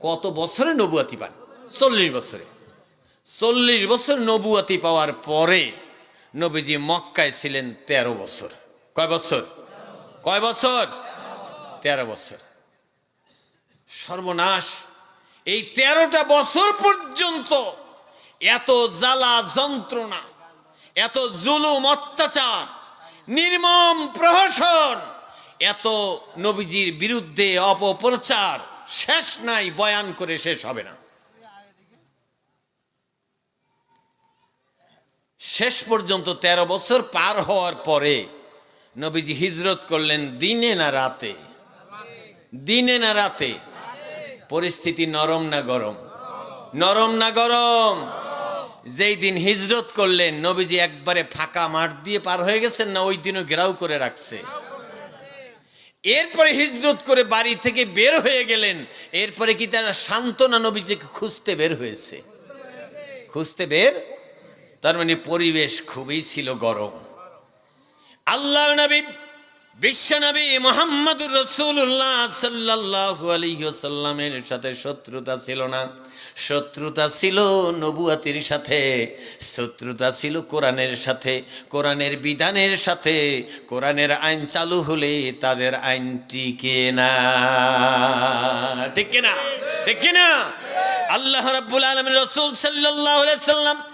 কত বছরে নবুয়াতি পান? চল্লিশ বছরে। চল্লিশ বছর নবুয়াতি পাওয়ার পরে নবীজি মক্কায় ছিলেন তেরো বছর। কয় বছর? কয় বছর? তেরো বছর। সর্বনাশ, এই তেরোটা বছর পর্যন্ত এত জ্বালা যন্ত্রণা, এত জুলুম, অত্যাচার, নির্মম প্রহসন, এত নবীজির বিরুদ্ধে অপপ্রচার শেষ নাই, বয়ান করে শেষ হবে না। শেষ পর্যন্ত ১৩ বছর পার হওয়ার পরে নবীজি হিজরত করলেন দিনে না রাতে? দিনে না রাতে? পরিস্থিতি নরম না গরম? নরম না গরম? যেই দিন হিজরত করলেন, নবীজি একবারে ফাঁকা মাঠ দিয়ে পার হয়ে গেছেন না ওই দিনও ঘেরাও করে রাখছে? এরপরে হিজরত করে বাড়ি থেকে বের হয়ে গেলেন। এরপরে কি তারা সান্ত্বনা নবীজিকে খুঁজতে বের হয়েছে? খুঁজতে বের? তার মানে পরিবেশ খুবই ছিল গরম। আল্লাহ নবী বিশ্বনবী মোহাম্মদুর রসুল্লাহ সাল্লাহ আলিহাসাল্লামের সাথে শত্রুতা ছিল না। শত্রুতা ছিল নবুয়াতির সাথে, শত্রুতা ছিল কোরআনের সাথে, কোরআনের বিধানের সাথে, কোরআনের আইন চালু হলে তাদের আইন টিকে না। ঠিক কিনা? ঠিক কিনা? আল্লাহ রাব্বুল আলম রসুল সাল্লাহ সাল্লাম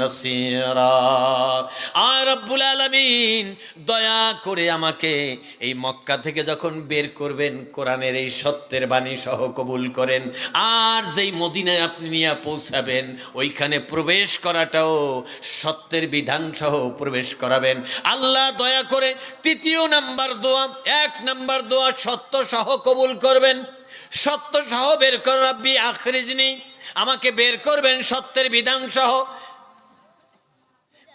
নাসীরা। আর রব্বুল দয়া করে আমাকে এই মক্কা থেকে যখন বের করবেন, কোরআনের এই সত্যের বাণী সহ কবুল করেন। আর যেই মদিনায় আপনি নিয়ে পৌঁছাবেন, ওইখানে প্রবেশ করাটাও সত্যের বিধান সহ প্রবেশ করাবেন। আল্লাহ দয়া করে তৃতীয় নাম্বার দোয়া, এক নাম্বার দোয়া সত্য সহ কবুল করবেন। সত্য সহ বের কর রাব্বি, আখরিজনি। আমাকে বের করবেন সত্যের বিধান সহ।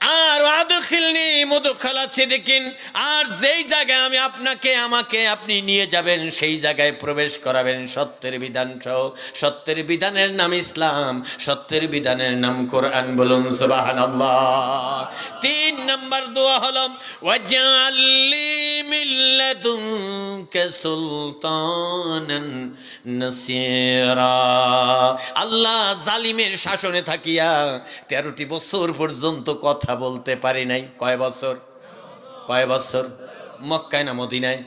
আর আদখিলনি মুদখালা সিদ্দিকিন, আর যেই জায়গায় আমি আপনাকে, আমাকে আপনি নিয়ে যাবেন, সেই জায়গায় প্রবেশ করাবেন। সত্যের বিধান সহ, সত্যের বিধানের নাম ইসলাম, সত্যের বিধানের নাম কোরআন বলুন, সুবহানাল্লাহ। তিন নাম্বার দোয়া হলো নাসিরা। আল্লাহ জালিমের শাসনে থাকিয়া তেরোটি বছর পর্যন্ত কথা বলতে পারি নাই। কয় বছর? কয় বছর? মক্কায় না মদিনায়?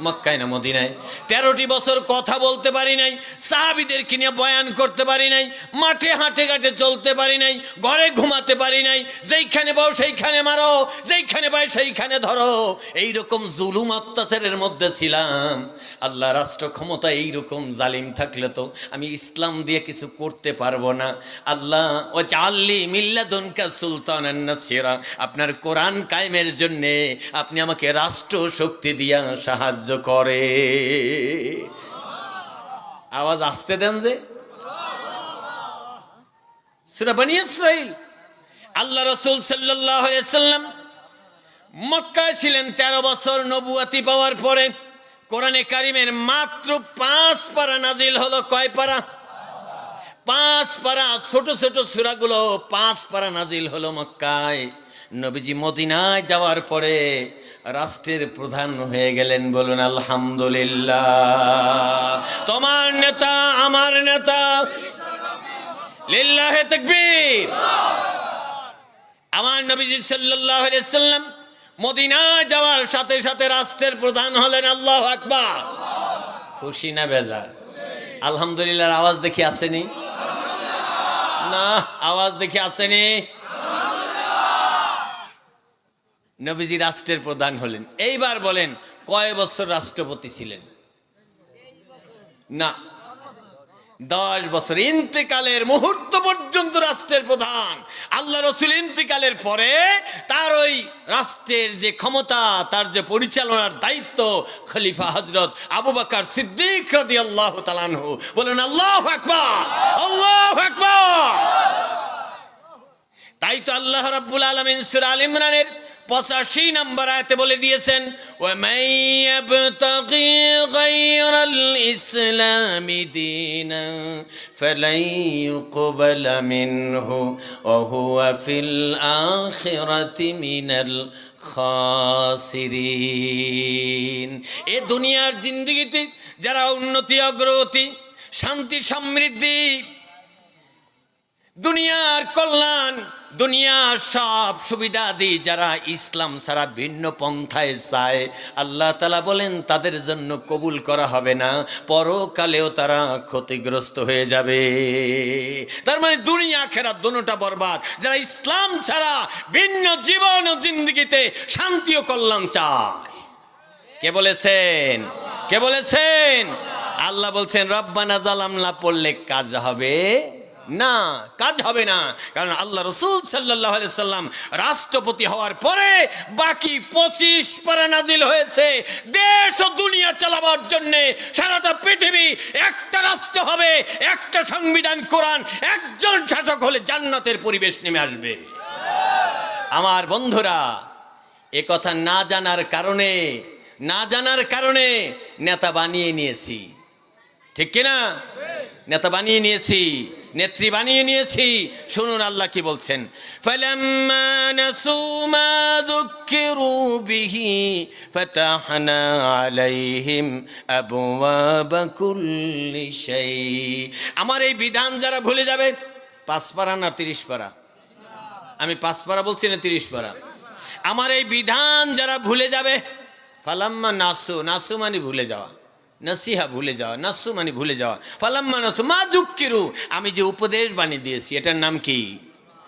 মক্কায় না মদিনায়? তেরোটি বছর কথা বলতে পারি নাই, সাহাবিদেরকে নিয়ে বয়ান করতে পারি নাই, মাঠে হাঁটে ঘাটে চলতে পারি নাই, ঘরে ঘুমাতে পারি নাই, যেইখানে পাও সেইখানে মারো, যেইখানে পাই সেইখানে ধরো। এইরকম জুলুম অত্যাচারের মধ্যে ছিলাম। আল্লাহ রাষ্ট্র ক্ষমতা এইরকম জালিম থাকলে তো আমি ইসলাম দিয়ে কিছু করতে পারব না। আল্লাহ ও চাল্লি মিল্লাদনকা সুলতান সেরা আপনার কোরআন কায়েমের জন্যে আপনি আমাকে রাষ্ট্র শক্তি দিয়া সাহায্য করে। আওয়াজ আসতে দেন যে। আল্লাহ রসুল সাল্লাম মক্কায় ছিলেন তেরো বছর নবুয়াতি পাওয়ার পরে। কোরআনে কারিমের মাত্র পাঁচ পারা নাজিল হলো কয় পারা? পাঁচ পারা, ছোট ছোট সুরাগুলো পাঁচ পারা নাজিল হলো মক্কায়। নবীজি মদিনায় যাওয়ার পরে রাষ্ট্রের প্রধান হয়ে গেলেন, বলুন, আলহামদুলিল্লাহ। তোমার নেতা, আমার নেতা। লিল্লাহে আমার নবীজি সাল্লাল্লাহু সাল্লাম মদিনায় যাওয়ার সাথে সাথে রাষ্ট্রের প্রধান হলেন আল্লাহ আকবার। খুশি না বেজার? আলহামদুলিল্লাহ আওয়াজ দেখি আসেনি? না, আওয়াজ দেখি আসেনি? নবীজি রাষ্ট্রের প্রধান হলেন। এইবার বলেন, কয় বছর রাষ্ট্রপতি ছিলেন? না দশ বছর ইন্তেকালের মুহূর্ত পর্যন্ত রাষ্ট্রের প্রধান। আল্লাহ রসুল ইন্তেকালের পরে তার ওই রাষ্ট্রের যে ক্ষমতা, তার যে পরিচালনার দায়িত্ব, খলিফা হজরত আবু বাকার সিদ্দিক রাদি আল্লাহ তালানহু বলেন, আল্লাহ আকবার! আল্লাহ আকবার! তাই তো আল্লাহ রাব্বুল আলমিন সুর আল ইমরানের পঁচাশি নম্বর আয়তে বলে দিয়েছেন وَمَن يَبْتَغِي غَيْرَ الْإِسْلَامِ دِينًا فَلَن يُقْبَلَ مِنْهُ وَهُوَ فِي الْآخِرَةِ مِنَ الْخَاسِرِينَ এ দুনিয়ার জিন্দগিতে যারা উন্নতি অগ্রগতি শান্তি সমৃদ্ধি দুনিয়ার কল্যাণ দুনিয়ার সব সুবিধা দিই যারা ইসলাম ছাড়া ভিন্ন পন্থায় চায়। আল্লাহ তালা বলেন, তাদের জন্য কবুল করা হবে না। পরকালেও তারা ক্ষতিগ্রস্ত হয়ে যাবে। তার মানে দুনিয়া খেরা দুটা বরবাদ। যারা ইসলাম ছাড়া ভিন্ন জীবন ও জিন্দগিতে শান্তি ও কল্যাণ চায়। কে বলেছেন? কে বলেছেন? আল্লাহ বলছেন, রব্বানা জালামলা পড়লে কাজ হবে। না, কাজ হবে না। কারণ আল্লাহ রসুল সাল্লাহ সাল্লাম রাষ্ট্রপতি হওয়ার পরে বাকি পঁচিশ পারা নাজিল হয়েছে। দেশ ও দুনিয়া চালাবার জন্য সারাটা পৃথিবী একটা রাষ্ট্র হবে, একটা সংবিধান, কোরআন, একজন শাসক হলে জান্নাতের পরিবেশ নেমে আসবে। আমার বন্ধুরা, এ কথা না জানার কারণে, না জানার কারণে নেতা বানিয়ে নিয়েছি। ঠিক কিনা? নেতা বানিয়ে নিয়েছি। নেত্রী বানিয়ে নিয়েছি। শুনুন আল্লাহ কি বলছেন। আমার এই বিধান যারা ভুলে যাবে, পাঁচ না তিরিশ পারা? আমি পাঁচপারা বলছি না তিরিশ পারা? আমার এই বিধান যারা ভুলে যাবে, ফালাম্মা নাসু নাসু মানে ভুলে যাওয়া। নাসিহা ভুলে যাওয়া নাসু মানে ভুলে যাওয়া। ফালাম্মা নাসু মা যুক্কিরু। আমি যে উপদেশ বানিয়ে দিয়েছি, এটার নাম কি?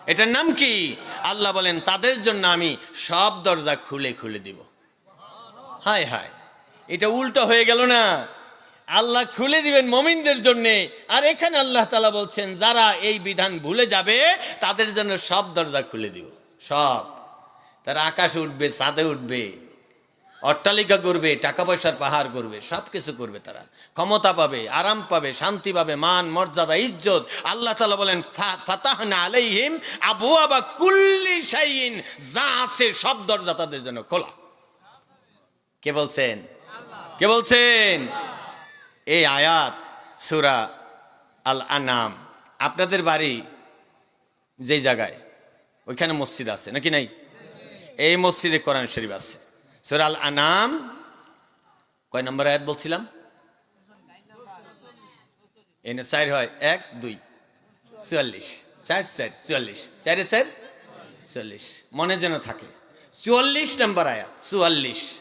এটার নাম কি? আল্লাহ বলেন, তাদের জন্য আমি সব দরজা খুলে খুলে দিব। হায় হায়, এটা উল্টো হয়ে গেল না। আল্লাহ খুলে দিবেন মমিনদের জন্য। আর এখানে আল্লাহ তালা বলছেন, যারা এই বিধান ভুলে যাবে, তাদের জন্য সব দরজা খুলে দিব। সব। তারা আকাশে উঠবে চাঁদে উঠবে। অট্টালিকা করবে টাকা পয়সার পাহাড় করবে সব কিছু করবে তারা। ক্ষমতা পাবে, আরাম পাবে, শান্তি পাবে, মান, মর্যাদা, ইজ্জত। আল্লাহ তালা বলেন ফাতাহনা আলাইহিম আবু আবা কুল্লি শাইন যা আছে সব দরজা তাদের জন্য খোলা। কে বলছেন? কে বলছেন? এই আয়াত, সুরা আল আনাম আপনাদের বাড়ি যেই জায়গায়? ওইখানে মসজিদ আছে, নাকি নাই? এই মসজিদে কোরআন শরীফ আছে। সুরা আল আনাম কয় নম্বর আয়াত বলছিলাম? এনে চার হয়, এক, দুই, চুয়াল্লিশ। চার চার, চুয়াল্লিশ। চারে চার, চুয়াল্লিশ। মনে যেন থাকে। চুয়াল্লিশ নম্বর আয়াত, চুয়াল্লিশ।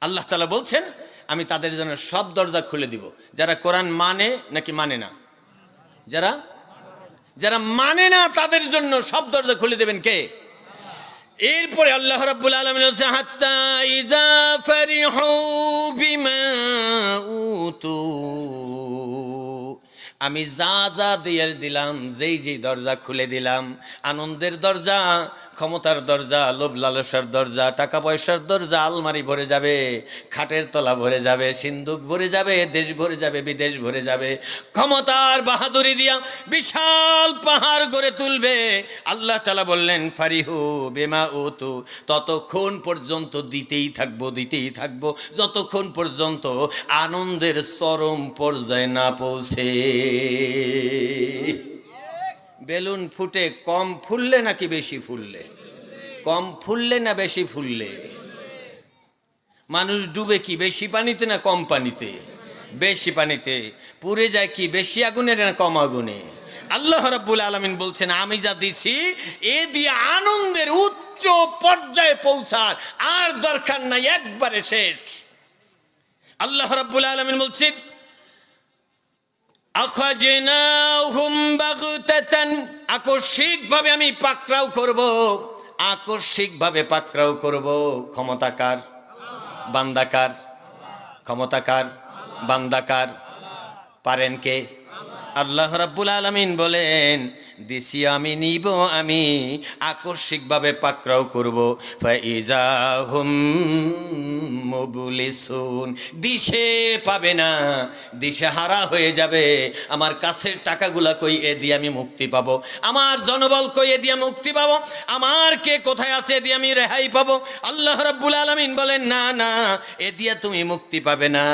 আল্লাহ তালা বলছেন, আমি তাদের জন্য সব দরজা খুলে দিব। যারা কোরআন মানে নাকি মানে না? যারা? যারা মানে না, তাদের জন্য সব দরজা খুলে দেবেন কে? এরপরে আল্লাহ রাব্বুল আলামিন বলছে, হাত্তা ইজা ফারিহু বিমা উতু। আমি যা যা দিয়ে দিলাম, যেই যেই দরজা খুলে দিলাম, আনন্দের দরজা ক্ষমতার দরজা, লোভ লালসার দরজা, টাকা পয়সার দরজা, আলমারি ভরে যাবে, খাটের তলা ভরে যাবে সিন্দুক ভরে যাবে, দেশ ভরে যাবে, বিদেশ ভরে যাবে। ক্ষমতার বাহাদুরি দিয়া বিশাল পাহাড় গড়ে তুলবে। আল্লাহ তালা বললেন, ফারিহু বেমা ও তু ততক্ষণ পর্যন্ত দিতেই থাকব দিতেই থাকব। যতক্ষণ পর্যন্ত আনন্দের চরম পর্যায়ে না পৌঁছে। বেলুন ফুটে কম ফুললে নাকি বেশি ফুললে? কম ফুললে না বেশি ফুললে? মানুষ ডুবে কি বেশি পানিতে না কম পানিতে? বেশি পানিতে। পুড়ে যায় কি বেশি আগুনে না কম আগুনে? আল্লাহ রাব্বুল আলামিন বলছেন, আমি যা দিছি, এ দিয়ে আনন্দের উচ্চ পর্যায়ে পৌঁছার আর দরকার নাই, একবারে শেষ। আল্লাহ রাব্বুল আলামিন বলছেন আকস্মিকভাবে আমি পাকড়াও করব। আকস্মিকভাবে পাকড়াও করব। ক্ষমতাকার বান্দাকার ক্ষমতাকার বান্দাকার পারেন কে? আল্লাহ রাব্বুল আলামিন বলেন, দিছি আমি, নিব আমি, আকস্মিকভাবে পাকড়াও করব। ফাইজা হুম মুবলিসুন। দিশে পাবে না, দিশে হারা হয়ে যাবে। আমার কাছের টাকাগুলা কই এ দিয়ে আমি মুক্তি পাবো? আমার জনবল কই এ দিয়ে মুক্তি পাবো? আমার কে কোথায় আছে এ দিয়ে আমি রেহাই পাবো? আল্লাহ রাব্বুল আলামিন বলেন, না না, এ দিয়ে তুমি মুক্তি পাবে না।